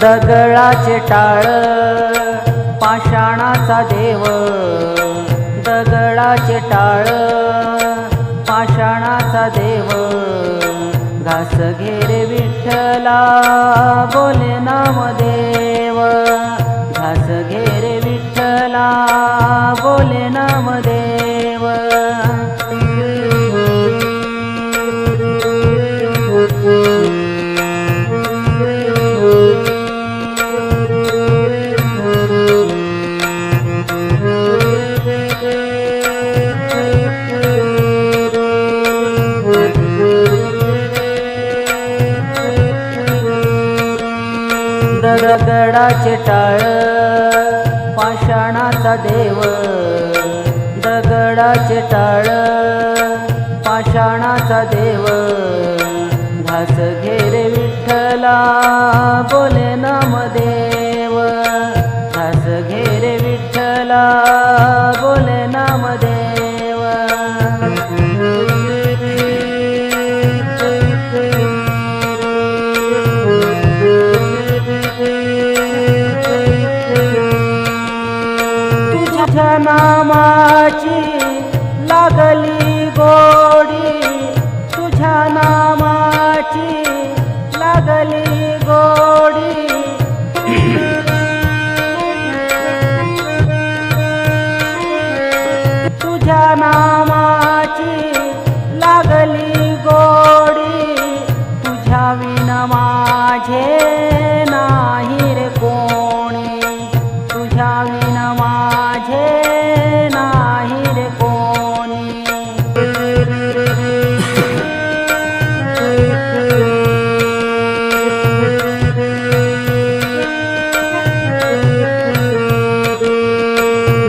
दगडाचे टाळ पाषाणाचा देव. दगडाचे टाळ पाषाणाचा देव. घास घेरे विठ्ठला बोले नामदेव. घास घेरे विठ्ठला बोले नामदेव. दगडाचे टाळ पाषाणाचा देव. दगडाचे टाळ पाषाणाचा देव. घास घेरे विठ्ठला बोले.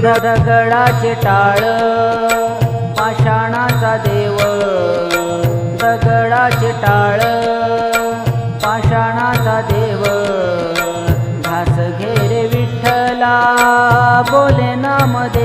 दगडाचे टाळ. पाषाणाचा देव दगडाचे टाळ. पाषाणाचा देव घास घेरे विठ्ठला. बोले नामदेव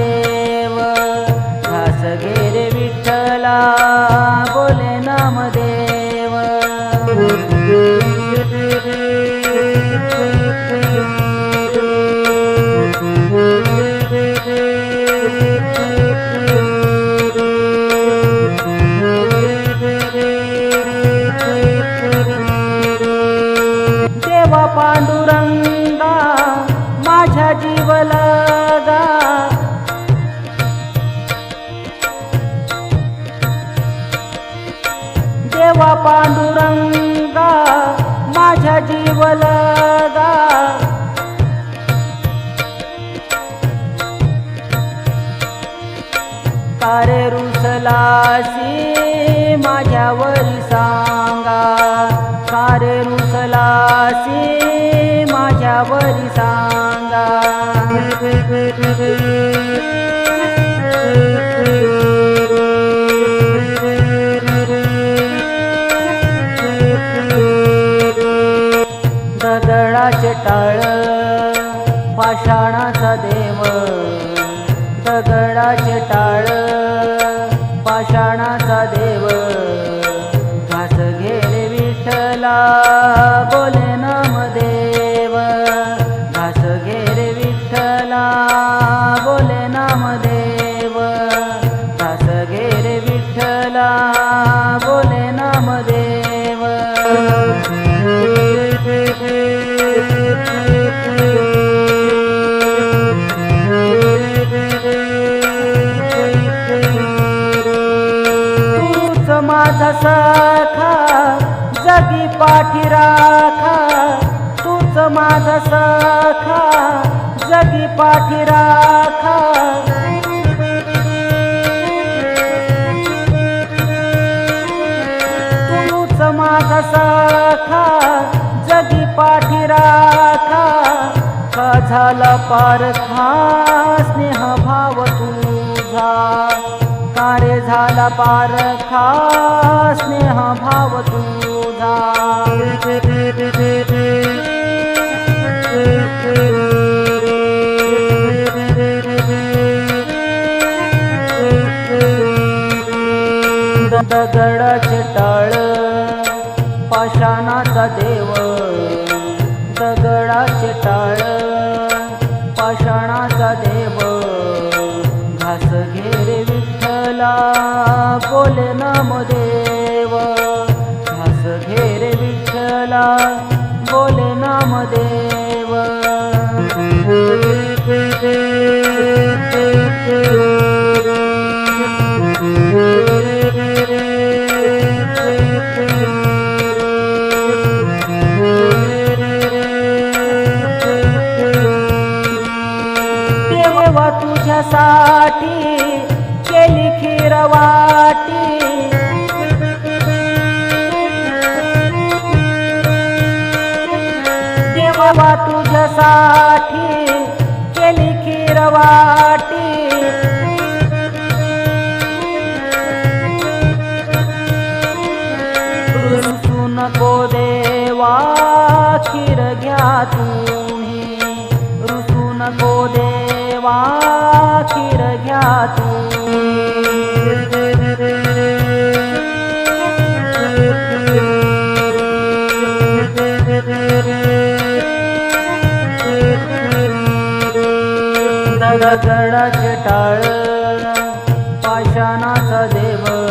देवा पांडुरंगा माझ्या जीवलगा देवा पांडुरंगा माझ्या जीवलगा कारे रुसलासी माझ्या वरिसा असे माझ्यावरी सांगा. दगडाचे टाळ पाषाणाचा देव. दगडाचे टाळ पाषाणाचा देव. घास घेरे विठला बोले घेरे विठ्ठला बोले नामदेव. घास घेरे विठ्ठला बोले नामदेव. तूच माझा सखा जगी पाठी राखा. तूच माझा सखा जगी पाठी राखा. तूच माझा सखा जगी पाठी राखा. का झाला पारखा स्नेह भाव तुझा. कारे झाला पारखा स्नेह भाव तुझा. दगडाचे टाळ पाषाणाचा देव दगडाचे देवा तुझ्यासाठी केली खीरवाटी देवा तुझ्यासाठी केली खीरवाटी रुसू नको देवा खीर घ्या तू. दगडाचे टाळ पाषाणाचा देव.